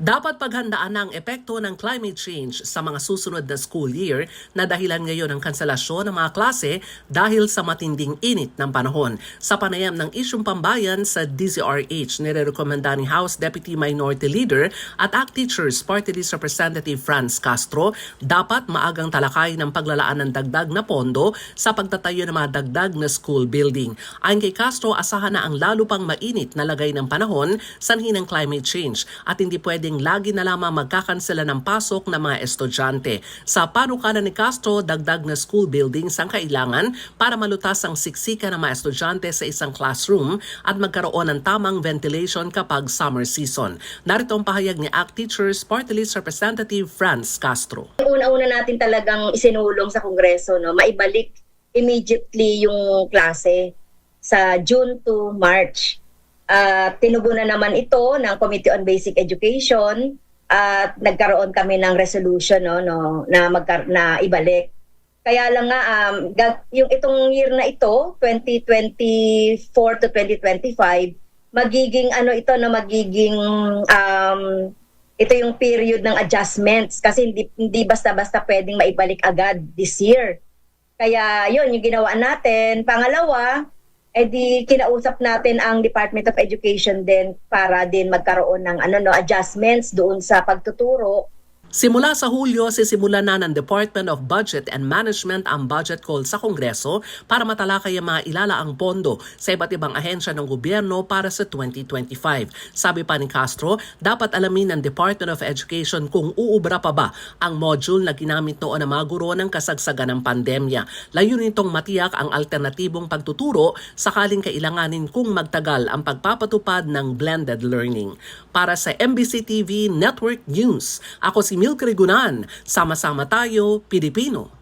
Dapat paghandaan ang epekto ng climate change sa mga susunod na school year na dahilan ngayon ng kanselasyon ng mga klase dahil sa matinding init ng panahon. Sa panayam ng isyong pambayan sa DZRH, nirerekomenda ni House Deputy Minority Leader at ACT Teachers Party List Representative Franz Castro dapat maagang talakay ng paglalaan ng dagdag na pondo sa pagtatayo ng mga dagdag na school building. Ayon kay Castro, asahan na ang lalo pang mainit na lagay ng panahon sanhi ng climate change at hindi pwedeng lagi na lamang magkakansela ng pasok ng mga estudyante. Sa panukala ni Castro, dagdag na school buildings ang kailangan para malutas ang siksika ng mga estudyante sa isang classroom at magkaroon ng tamang ventilation kapag summer season. Narito ang pahayag ni ACT Teachers Party List Representative Franz Castro. una-una natin talagang isinulong sa Kongreso, no, maibalik immediately yung klase sa June to March. At tinugunan naman ito ng Committee on Basic Education at nagkaroon kami ng resolution no, no na magkar- na ibalik. Kaya lang nga um, yung itong year na ito, 2024 to 2025, magiging ano ito na magiging um, ito yung period ng adjustments kasi hindi hindi basta-basta pwedeng maibalik agad this year. Kaya yun yung ginawa natin. Pangalawa, edi kinausap natin ang Department of Education din para din magkaroon ng ano no adjustments doon sa pagtuturo Simula sa Hulyo, sisimula na ng Department of Budget and Management ang budget call sa Kongreso para matalakay ang mga ilalaang pondo sa iba't ibang ahensya ng gobyerno para sa 2025. Sabi pa ni Castro, dapat alamin ng Department of Education kung uubra pa ba ang module na ginamit noon ng mga guro ng kasagsagan ng pandemya. Layunin nitong matiyak ang alternatibong pagtuturo sakaling kailanganin kung magtagal ang pagpapatupad ng blended learning. Para sa MBC TV Network News, ako si Milk Regunan. Sama-sama tayo, Pilipino.